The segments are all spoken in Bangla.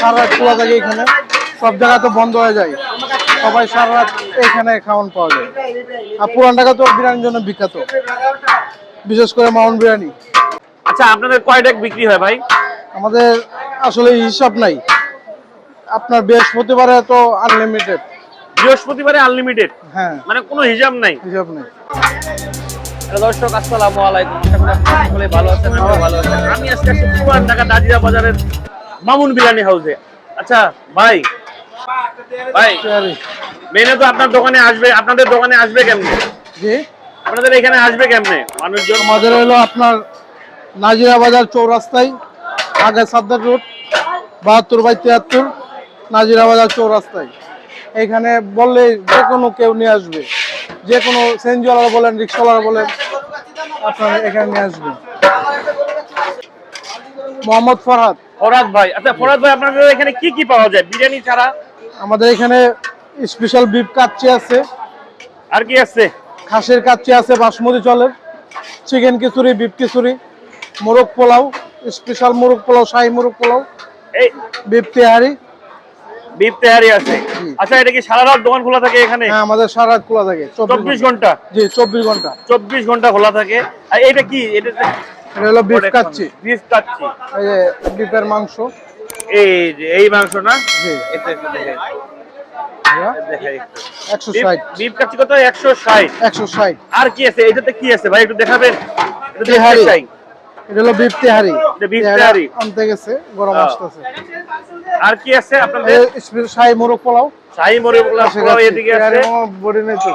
সারা রাত খোলা থাকে এখানে। সব জায়গা তো বন্ধ হয়ে যায়। সবাই সারা রাত এখানে খাওয়ান পাওয়া যায়। আর পুরান ঢাকা তো বিরিয়ানির জন্য বিখ্যাত। বিশেষ করে মাউন্ট বিরিয়ানি। আচ্ছা আপনাদের কয় ডেক বিক্রি হয় ভাই? আমাদের আসলে হিসাব নাই। আপনার বৃহস্পতিবারে তো আনলিমিটেড বৃহস্পতিবারে আনলিমিটেড হ্যাঁ। মানে কোনো হিসাব নাই? হিসাব নেই। দর্শক আসসালামু আলাইকুম। সকলে ভালো আছেন ভালো আমি আজকে পুরান ঢাকা দাজিরা বাজারের মামুন বিরিয়ানি হাউসে। আচ্ছা ভাই। ভাই মেনে তো আপনার দোকানে আসবে আপনাদের দোকানে আসবে কেমনে? জি? আপনাদের এখানে আসবে কেমনে? মানুষজন আমাদের হলো আপনার নাজিরা বাজার চৌরাস্তায় আগে সাদ্দার রোড বাহাত্তর বাই তিয়াত্তর নাজিরা বাজার চৌরাস্তায়। এখানে বললে যে কোনো কেউ নিয়ে আসবে। যে কোনো সেনজিওয়ালা বলেন রিক্সাওয়ালা বলেন আপনার এখানে নিয়ে আসবে মোহাম্মদ ফরহাদ। ফরাদ ভাই আচ্ছা ফরাদ ভাই আপনাদের এখানে কি কি পাওয়া যায়? বিরিয়ানি ছাড়া? আমাদের এখানে স্পেশাল বিফ কাচ্চি আছে। আর কি আছে? খাসির কাচ্চি আছে বাসমতি চলের চিকেন খিচুড়ি বিফ খিচুড়ি মোরগ পোলাও স্পেশাল মোরগ পোলাও শাহী মোরগ পোলাও এই বিফ তেহারি। বিপ তেহারি আছে। আচ্ছা এটা কি সারা রাত দোকান খোলা থাকে এখানে? হ্যাঁ আমাদের সারা রাত খোলা থাকে চব্বিশ ঘণ্টা? জি চব্বিশ ঘণ্টা। চব্বিশ ঘণ্টা খোলা থাকে। আর এটা কি? এটা এটা হলো বিফ কাচ্চি। বিফ কাচ্চি। এই যে বিফের মাংস। এই যে এই মাংস না? জি। এটা। একশো ষাট। বিফ কাচ্চি কত? একশো ষাট। একশো ষাট। আর কি আছে? এটাতে কি আছে? ভাই একটু দেখাবেন। একটু দেখতে চাই। এটা হলো বিফ তেহারি। এটা তেহারি। আনতে গেছে গরম। আসতেছে। আর কি আছে আপনাদের? শাহী মোরগ পোলাও। শাহী মরে খাসির পোলাও এদিকে আছে। বড়ি নেই তো।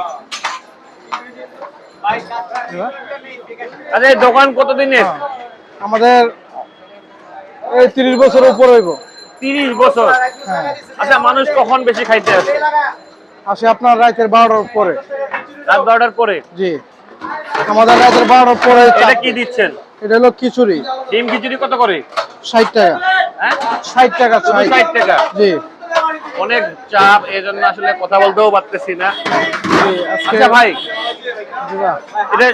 আচ্ছা এই দোকান কতদিনের? হ্যাঁ। আমাদের এই তিরিশ বছর উপর হইব। তিরিশ বছর? আচ্ছা মানুষ কখন বেশি খাইতে আসে? আসে আপনার রাতের বারোটার পরে। রাত বারোটার পরে? জি। আমাদের রাতের বারোটার পরে এটা কি দিচ্ছেন? এটা হলো খিচুড়ি। ডিম খিচুড়ি কত করে? ষাট টাকা। হ্যাঁ? ষাট টাকা ষাট। টাকা? জি। অনেক চাপ এই জন্য আসলে কথা বলতেও পারতেছি না। আচ্ছা ভাই। এটা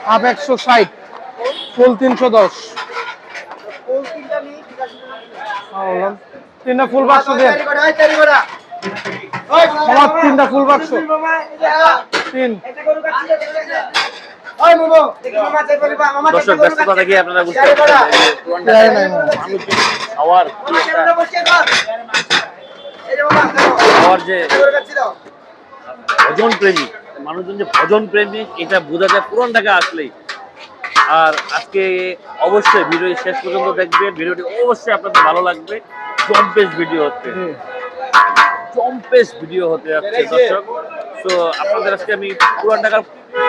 হাফ একশো ষাট ফুল তিনশো দশ হ্যাঁ, তিনটা ফুল বাক্স দেন আমার তিনটা ফুল বাক্স তিন দর্শক ব্যস্ততা থেকে আপনারা বুঝতে পারছেন যে মনে হয়। ভজন প্রেমী মানুষজন যে ভজন প্রেমিক এটা বোঝা যায় পুরান ঢাকা আসলেই। আর আজকে অবশ্যই ভিডিও শেষ পর্যন্ত দেখবেন ভিডিওটি অবশ্যই আপনাদের ভালো লাগবে। জম্পেশ ভিডিও হচ্ছে জম্পেশ ভিডিও হতে যাচ্ছে দর্শক। তো আপনাদের আজকে আমি পুরান ঢাকার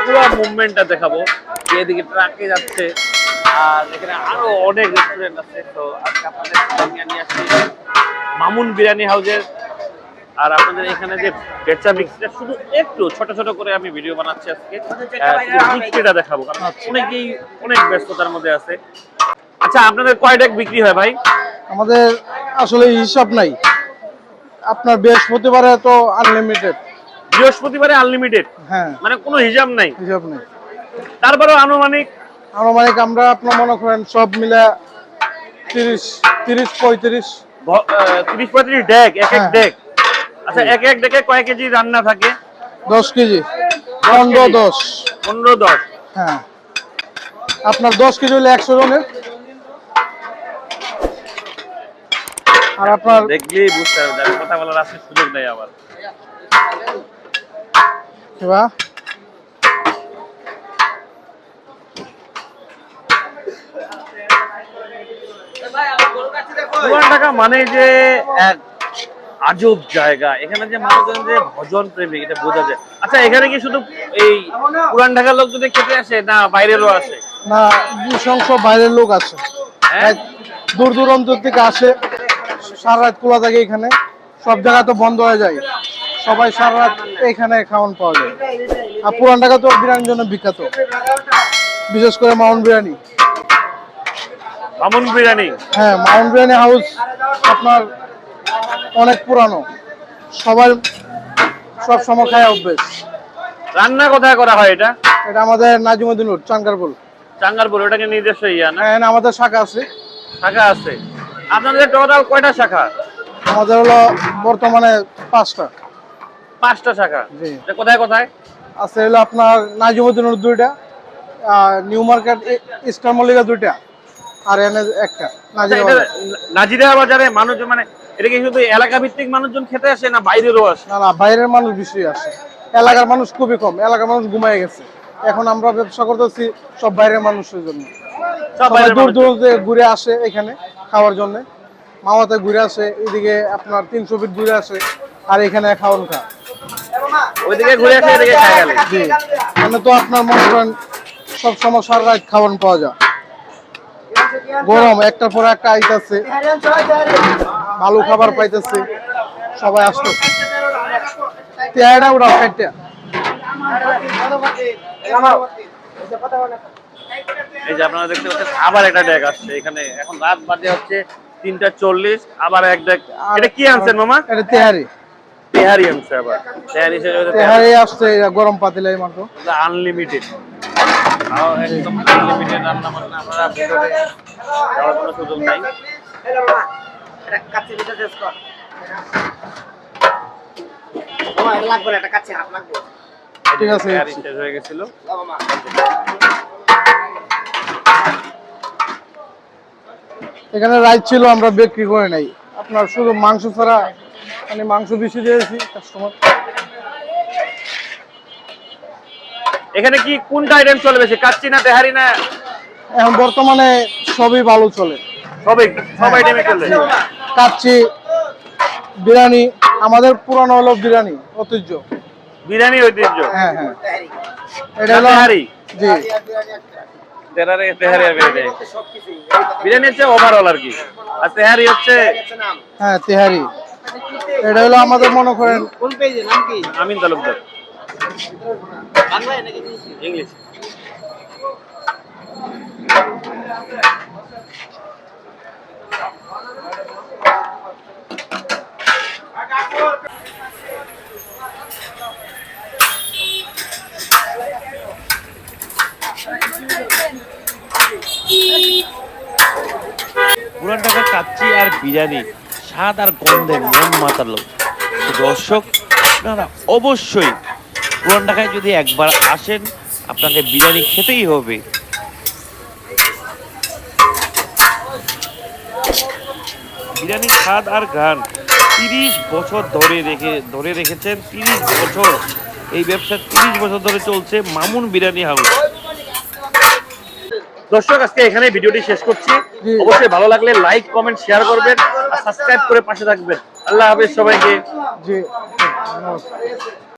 পুরো মুভমেন্টটা দেখাবো। যে এদিকে ট্রাকে যাচ্ছে আর এখানে আরও অনেক রেস্টুরেন্ট আছে। তো আজকে আপনাদের নিয়ে আসছি মামুন বিরিয়ানি হাউসের আর আপনাদের এখানে যে বেচা বিক্রিটা শুধু একটু ছোট ছোট করে আমি ভিডিও বানাচ্ছি আজকে। বিক্রিটা দেখাবো কারণ অনেকেই অনেক ব্যস্ততার মধ্যে আছে। আচ্ছা আপনাদের কয় ডেক বিক্রি হয় ভাই? আমাদের আসলে হিসাব নাই। আপনার বৃহস্পতিবারে তো আনলিমিটেড বৃহস্পতিবারে আনলিমিটেড হ্যাঁ। মানে কোনো হিসাব নাই? হিসাব নাই। তারপরেও আনুমানিক? আনুমানিক আমরা আপনার মনে করেন সব মিলে তিরিশ তিরিশ পঁয়ত্রিশ। তিরিশ পঁয়ত্রিশ ডেক এক এক হ্যাঁ। ডেক আচ্ছা এক এক ডেকে কয় কেজি রান্না থাকে? দশ কেজি। পনেরো? দশ পনেরো দশ। হ্যাঁ। আপনার দশ কেজি হলে একশো জনের আর আপনার দেখলেই বুঝতে হবে কথা বলার আছে সুযোগ নেই আবার কিবা পুরান ঢাকা মানে যে এক আজব জায়গা। এখানে যে মানুষজন যে ভজন প্রেমী এটা বোঝা যায়। আচ্ছা এখানে কি শুধু এই পুরান ঢাকার লোক যদি খেতে আসে না বাইরেরও আসে? না নৃশংস বাইরের লোক আছে। হ্যাঁ? দূর দূরান্ত থেকে আসে সারা রাত খোলা থাকে এখানে। সব জায়গা তো বন্ধ হয়ে যায়। সবাই সারা রাত এখানে খাওয়ান পাওয়া যায়। আর পুরান ঢাকা তো বিরিয়ানির জন্য বিখ্যাত। বিশেষ করে মাউন্ট বিরিয়ানি। মামুন বিরিয়ানি? হ্যাঁ মাউন্ট বিরিয়ানি হাউস আপনার অনেক পুরানো। সবাই সব সময় খায় অভ্যেস। রান্না কোথায় করা হয় এটা? এটা আমাদের নাজিমুদ্দিন রোড চাঙ্কারপুল চাঙ্গারপুর ওটাকে নিজস্ব ইয়া না? হ্যাঁ আমাদের শাখা আছে। শাখা আছে। আপনাদের টোটাল কয়টা শাখা? আমাদের হলো বর্তমানে পাঁচটা। পাঁচটা শাখা? জি। কোথায় কোথায়? আছে হলো আপনার নাজিমুদ্দিনের দুইটা আর নিউ মার্কেট ইস্টার মল্লিকা দুইটা আর এনে একটা আচ্ছা, নাজিরা বাজার। মানুষজন মানে এটা কি শুধু এলাকা ভিত্তিক মানুষজন খেতে আসে না বাইরেরও আসে? না না বাইরের মানুষ বেশি আসে। এলাকার মানুষ খুবই কম। এলাকার মানুষ ঘুমায় গেছে। এখন আমরা ব্যবসা করতেছি সব বাইরের মানুষের জন্য। সব সবাই দূর। দূর থেকে ঘুরে আসে এখানে খাওয়ার জন্য। মামাতে ঘুরে আসে এদিকে আপনার তিনশো ফিট ঘুরে আসে আর এখানে খাওয়ান খা ওইদিকে ঘুরে আসে এদিকে গেলে জি। মানে তো আপনার মনে করেন সব সময় সারা রাত খাওয়ান পাওয়া যায়। গরম একটার পর একটা আইতাছে। ভালো খাবার পাইতেছে। সবাই আসতো তেয়ারা ওরা খাইতে এই যে আপনারা দেখতে পাচ্ছেন আবার একটা ডেক আসছে এখানে। এখন রাত বাজে হচ্ছে তিনটা চল্লিশ আবার এক ডেক এটা কি আনছেন মামা? এটা তেহারি। তেহারি আনছে আবার। তেহারি তেহারি। আসছে গরম পাতিলাই মাত্র। আনলিমিটেড একদম আনলিমিটেড রান্না বান্না আপনারা যাওয়ার কোনো সুযোগ নাই। ঠিক আছে। শেষ হয়ে গেছিল। এখানে রাইস ছিল আমরা বিক্রি করে নাই। আপনার শুধু মাংস ছাড়া মানে মাংস বেশি দিয়েছি কাস্টমার এখানে কি কোনটা আইটেম চলে বেশি কাচ্চি না তেহারি না? এখন বর্তমানে সবই ভালো চলে। সবই সব আইটেমে চলে কাচ্চি বিরিয়ানি আমাদের পুরানো হলো বিরিয়ানি ঐতিহ্য। বিরিয়ানি ঐতিহ্য? হ্যাঁ হ্যাঁ। এটা হলো তেহারি? জি। তেহারি তেহারি বিরিয়ানি হচ্ছে ওভারঅল আর কি। আর তেহারি হচ্ছে হ্যাঁ তেহারি। এটা হলো আমাদের মনে করেন কোন পেজে? নাম কি? আমিন তালুকদার। বাংলায় নাকি ইংলিশ? পুরান ঢাকার কাচ্চি আর বিরিয়ানি, স্বাদ আর গন্ধে মন মাতালো। দর্শক, আপনারা অবশ্যই পুরান ঢাকায় যদি একবার আসেন, আপনাকে বিরিয়ানি খেতেই হবে। বিরিয়ানির স্বাদ আর গান তিরিশ বছর ধরে রেখে, ধরে রেখেছেন, তিরিশ বছর, এই ব্যবসা তিরিশ বছর ধরে চলছে, মামুন বিরিয়ানি হাউস। দর্শক, আজকে এখানে ভিডিওটি শেষ করছি। অবশ্যই ভালো লাগলে লাইক, কমেন্ট, শেয়ার করবেন আর সাবস্ক্রাইব করে পাশে থাকবেন। আল্লাহ হাফেজ সবাইকে। জি